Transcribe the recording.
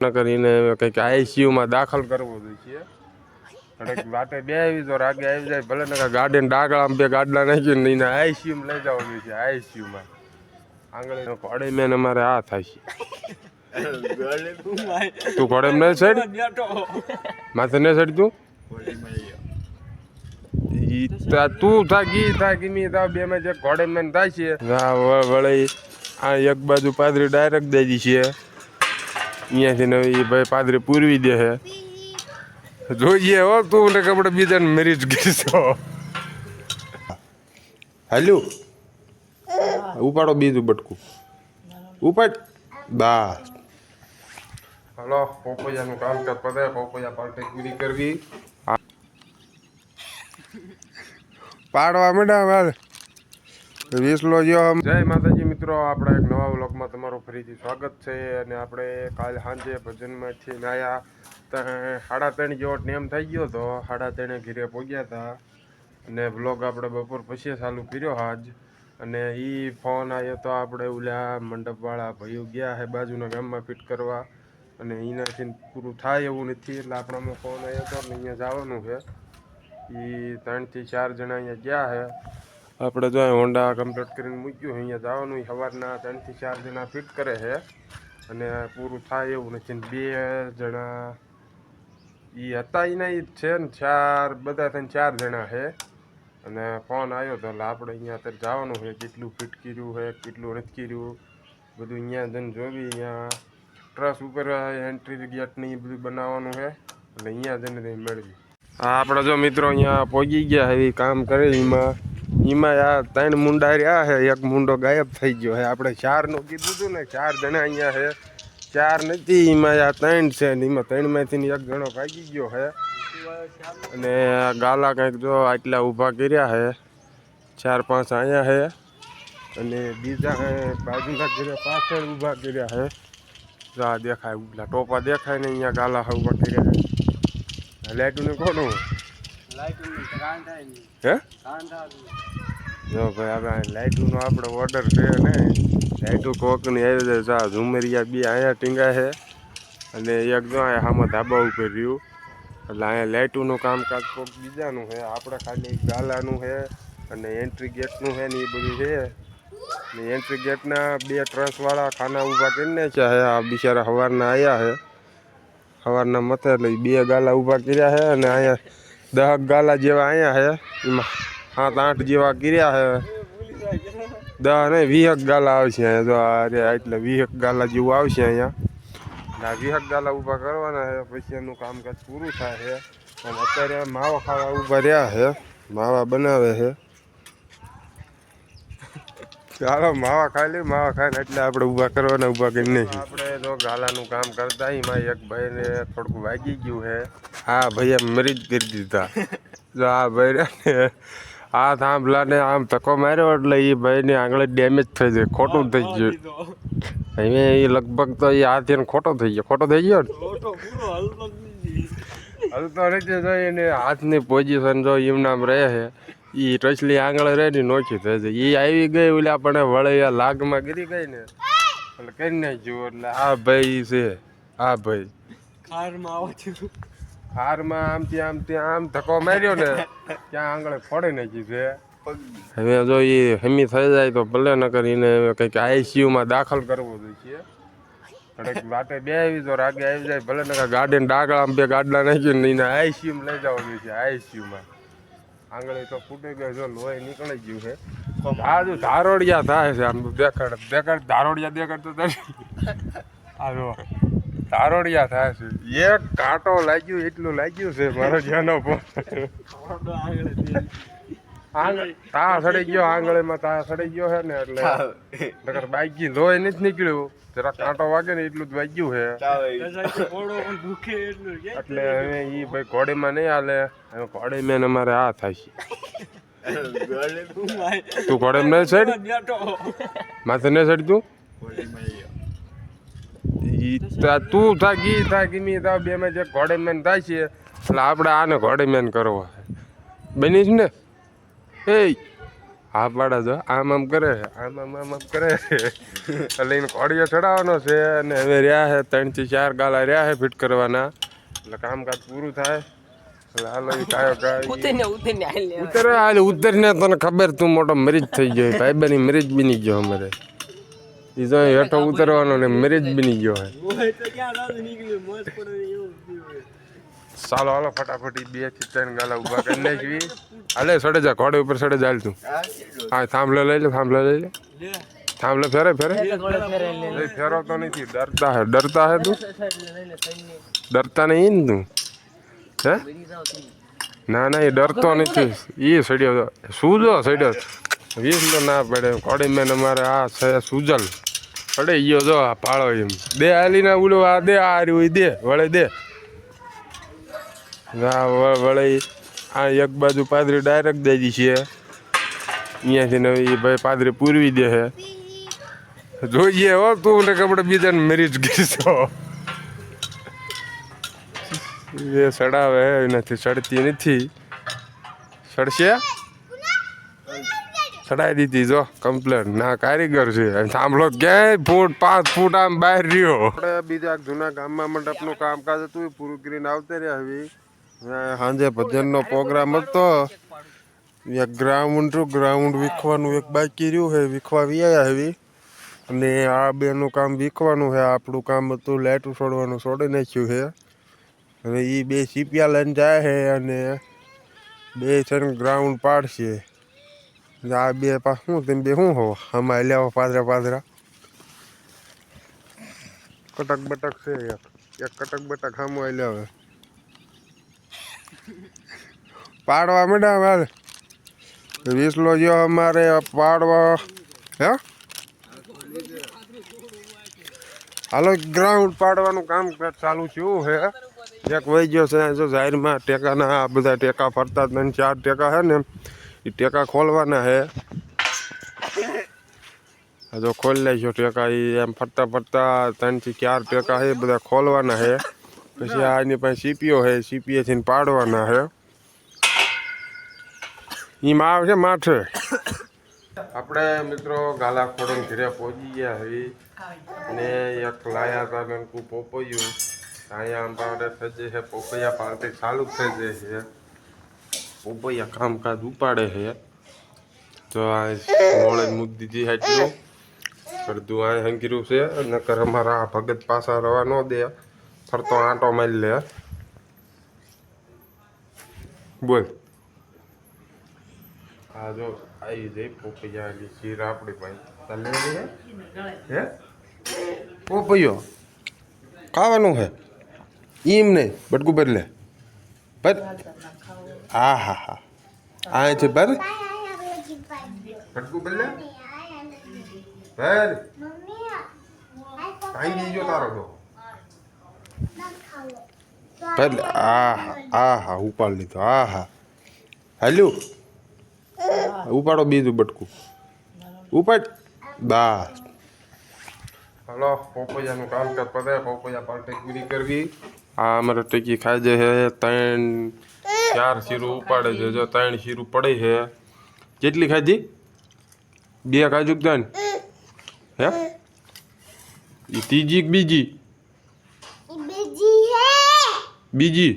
ન કરીને કંઈક આઈસીયુમાં દાખલ કરવો જોઈએ. કડક વાટે બે આવી તો રાગે આવી જાય, ભલે ને ગાડીને ડાગળામાં બે ગાડલા નાખીને એને આઈસીયુમાં લઈ જવાનું છે, આઈસીયુમાં. આંગળી ઘોડે મેન અમારે આ થાય છે. તું ઘોડે ને સાઈડ માથે ને સાઈડ તું? તા થાકી થાકી મી તા બે માં જે ઘોડે મેન થાય છે. વળી આ એક બાજુ પાદરી ડાયરેક્ટ દઈ છે. અહીંયાથી નવી ભાઈ પાદરી પૂરવી દે છે જોઈએ હો તું ને કપડે બીજાને મરી જ ગઈશો હાલ્યું? ઉપાડો બીજું બટકું. ઉપાડ. બા. હલો પોપૈયાનું કામ કર પતે પોપૈયા પાર્ટી પૂરી કરવી. પાડવા માંડ્યા મારે વીસલો જો જય માતાજી મિત્રો, આપણે એક નવા વ્લોગમાં તમારું ફરીથી સ્વાગત છે અને આપણે કાલ સાંજે ભજનમાંથી ત્યાં સાડા ત્રણ જેવો ટાઈમ થઈ ગયો તો સાડા ત્રણે ઘીરે પહોંચ્યા હતા અને વ્લોગ આપણે બપોર પછી ચાલુ કર્યો આજ. અને એ ફોન આવ્યો તો આપણે ઓલા મંડપવાળા ભાઈઓ ગયા હે બાજુના ગામમાં ફિટ કરવા. અને એનાથી પૂરું થાય એવું નથી, એટલે આપણામાં ફોન આવ્યો હતો ને અહીંયા જવાનું છે. એ ત્રણથી ચાર જણા અહીંયા ગયા છે આપણે જો હોન્ડા કમ્પ્લીટ કરીને મૂક્યું અહીંયા જવાનું સવારના ત્રણથી ચાર જણા ફિટ કરે છે. અને પૂરું થાય એવું નથી. બે જણા એ હતા એના એ છે ને ચાર, બધા થઈને ચાર જણા છે. અને ફોન આવ્યો તો આપણે અહીંયા અત્યારે જવાનું છે, કેટલું ફિટ કર્યું છે, કેટલું નથી કર્યું. બધું અહીંયા જઈને જોવી, અહીંયા ટ્રસ ઉપર એન્ટ્રી ગેટની બધું બનાવવાનું છે. એટલે અહીંયા જઈને મેળવી હા આપણે જો મિત્રો અહીંયા પહોંચી ગયા એ કામ કરે એમાં. એમાં આ ત્રણ મુંડા રહ્યા છે. એક મુંડો ગાયબ થઈ ગયો છે. આપણે ચારનું કીધું હતું ને ચાર જણા અહીંયા છે. ચાર નથી એમાં આ ત્રણ છે ને એમાં ત્રણમાંથી એક જણો ભાગી ગયો છે. અને આ ગાલા કંઈક જો આટલા ઊભા કર્યા છે. ચાર પાંચ અહીંયા છે. અને બીજા બાજુના ઘરે પાછળ ઊભા કર્યા છે. જો આ દેખાય ઉપલા ટોપા દેખાય ને અહીંયા ગાલા હા ઊભા કર્યા છે. લાઈટનું કોનું? હે? જો ભાઈ આપણે લાઇટનો આપણો ઓર્ડર છે ને, લાઈટું કોકની આવી જાય જા ઝુમરિયા બી અહીંયા ટીંગા છે. અને એક જો સામે ધાબા ઉપર રહ્યું. એટલે અહીંયા લાઇટોનું કામકાજ કોક બીજાનું છે. આપણે ખાલી ગાલાનું છે અને એન્ટ્રી ગેટનું છે ને એ બધું છે. ને એન્ટ્રી ગેટના બે ટ્રસવાળા ખાના ઊભા કરીને છે. છે આ બિચારા સવારના આવ્યા છે. સવારના મથે એટલે બે ગાલા ઊભા કર્યા છે અને અહીંયા દહક ગાલા જેવા અહીંયા છે. એમાં સાત આઠ જેવા કર્યા છે. દસ ને વીહક ગાલા આવશે અહીંયા જો આ એટલે વીહક ગાલા જેવું આવશે અહીંયા. આ વીહક ગાલા ઊભા કરવાના છે પછી એનું કામકાજ પૂરું થાય છે. અને અત્યારે માવા ખાવા ઊભા રહ્યા છે માવા બનાવે છે. ચાલો માવા ખાઈ લે માવા ખાઈને એટલે આપણે ઊભા કરવાના ઊભા કરી નહીં. આપણે તો ગાલાનું કામ કરતા એમાં એક ભાઈને થોડુંક વાગી ગયું છે. હા ભાઈએ મરી જ કરી દીધા. જો આ ભાઈ ને આ થાંભલાને આમ ધક્કો માર્યો એટલે એ ભાઈને આંગળે ડેમેજ થઈ જાય ખોટું થઈ ગયું. હવે એ લગભગ તો એ હાથ એને ખોટો થઈ ગયો. ખોટો થઈ ગયો ને? હલતો નથી જો એને હાથની પોઝિશન જો એમ નામ રહે છે એ ટચલી આંગળે રહે ને નોખી થઈ જાય. એ આવી ગઈ ઓલી આપણે વળે લાગમાં ગીરી ગઈ ને. એટલે કરી નાખ્યું એટલે આ ભાઈ છે આ ભાઈ. હારમાં આમ ત્યાં આમ ત્યાં આમ ધક્કો માર્યો ને, ત્યાં આંગળે ફોડી નાખી છે. હવે જો એ હેમી થઈ જાય તો ભલે ન કરીને કંઈક આઈસીયુમાં દાખલ કરવો જોઈએ. કડક વાટે બે આવી તો રાગે આવી જાય, ભલે ને ગાડીને ડાગળા બે ગાડલા નાખીને એને આઈસીયુમાં લઈ જવાનું છે આઈસીયુમાં આંગળી તો ફૂટી ગયો જો લોહી નીકળી ગયું છે. આ જો ધારોડિયા થાય છે, આમ દેખાડ દેખાડ ધારોડિયા દેખાડ તો આ જો. ધારોડિયા થાય છે. એક કાંટો લાગ્યું એટલું લાગ્યું છે મારો જેનો તા સડી ગયો આંગળીમાં તા સડી ગયો છે ને એટલે. નકર બાઈકી લોહી નથી નીકળ્યું. જરા કાંટો વાગે ને એટલું જ વાગ્યું છે. એટલે હવે ઈ ભાઈ ઘોડીમાં નહીં હાલે. હવે ઘોડી મેન અમારે આ થાય છે. તું ઘોડીમાં નહીં ચડ માથે નહીં ચડ તું તા- થા ગી થા મી તા બે માં જે ઘોડીમેન થાય છે એટલે આપણે આને ઘોડીમેન કરવો છે. બનીશ ને? એ હા પાડા જો આમ આમ કરે આમ આમ આમ આમ કરે એટલે એને કોડિયો ચડાવવાનો છે અને હવે રહ્યા છે ત્રણથી ચાર ગાલા રહ્યા છે ફિટ કરવાના. એટલે કામકાજ પૂરું થાય. હાલો ઉતરને ઉતરને ઉતરે હાલ ઉતર ને તને ખબર તું મોટો મરીજ થઈ ગયો ભાઈ બની મરીજ બની ગયો અમારે. એ તો હેઠો ઉતરવાનો ને મરીજ બની ગયો હે ચાલો હાલો ફટાફટ બેથી ત્રણ ગાલા ઊભા કરી નાખવી હાલે સડે જા ઘોડે ઉપર સડે જા તું હા થાંભલો લઈ લે થાંભલો લઈ લે થાંભલો ફેરે ફેરે ફેરો તો નથી ડરતા હે ડરતા હે તું ડરતા નહીં ને તું હે ના ના એ ડરતો નથી એ સડ્યો સૂજો સડ્યો વીસ નો પડે. કોડી મેન અમારે આ છે સુજલ. પડે ગયો જો આ પાળો એમ. દે હાલી ના ઉલો આ દે, આ રહ્યું દે, વળે દે. ના, વળે આ એક બાજુ પાદરી ડાયરેક્ટ દઈ દી છે. અહીંયાથી ને એ ભાઈ પાદરી પૂરવી દે છે. જોઈએ હો તું ને કપડે બીજાને જ ગીરશો. એ સડાવે નથી સડતી નથી. સડશે? સડાઈ દીધી, જો કમ્પ્લેન ના, કારીગર છે. અને સાંભળો, ક્યાંય ફૂટ, પાંચ ફૂટ આમ બહાર રહ્યો. આપણે બીજા જૂના ગામમાં મંડપનું કામકાજ હતું પૂરું કરીને આવતે રહ્યા હવે. સાંજે ભજનનો પ્રોગ્રામ હતો. એક ગ્રાઉન્ડ હતું ગ્રાઉન્ડ વીખવાનું એક બાકી રહ્યું છે વીખવા વ્યાયા હવે. અને આ બેનું કામ વીખવાનું છે, આપણું કામ હતું લાઇટ છોડવાનું, છોડી નાખ્યું છે. હવે એ બે સીપિયા લઈને જાય છે અને બે છે ગ્રાઉન્ડ પાડશે. આ બે પા શું તમે બે શું હો? આમાં લેવા પાદરા પાદરા. કટક બટક છે એક. એક કટક બટક આવી હવે પાડવા માંડ્યા હાલ. વીસલો જો અમારે પાડવા. હે? હાલો ગ્રાઉન્ડ પાડવાનું કામ ચાલુ થયું છે એક વહી ગયો છે, જો જાહેરમાં ટેકાના આ બધા ટેકા ફરતા ચાર ટેકા છે ને એ ટેકા ખોલવાના હે. જો ખોલી લેજો ટેકા એ એમ ફરતા ફરતા ત્રણથી ચાર ટેકા છે બધા ખોલવાના છે પછી આ એની પાસે સીપીઓ છે સીપીએ થી પાડવાના છે એમાં છે માથે. આપણે મિત્રો ગાલા ખોડન ઘરે પહોંચી ગયા હવે ને એક લાયા હતા નનકું પોપૈયું. અહીંયા પાડે થઈ છે પોપૈયા પાર્ટી ચાલુ થઈ જાય પોપૈયા કામકાજ ઉપાડે છે. તો આ મોળે મૂકી દીધી હાટલું કરતું આ હંગીરું છે, નકર અમારા આ ભગત પાછા રવા ન દે. ફરતો આંટો મારી લે. બોલ. આ જો આવી જઈ પોપૈયાની ખીર આપણી પાસે. ચાલે હે? પોપૈયો ખાવાનું છે? એમ નહીં, બટકું બદલે પર હા હા. હા આ છે બર બટકું બદલે પર કાંઈ નહીં જો તારો તો. આહા હા આ હા ઉપાડ લીધો. આ હા હાલ્યું? ઉપાડો બીજું બટકું. ઉપાડ. બસ. હલો પોપૈયાનું કામ કરતા પોપૈયા પાર્ટી પૂરી કરવી. આ અમારે ટેકી ખાઈ છે ત્રણ ચાર શીરું ઉપાડે છે જો ત્રણ શીરું પડે છે. કેટલી ખાધી? બે ખાજુ ત્રણ હે? ત્રીજી બીજી? બીજી?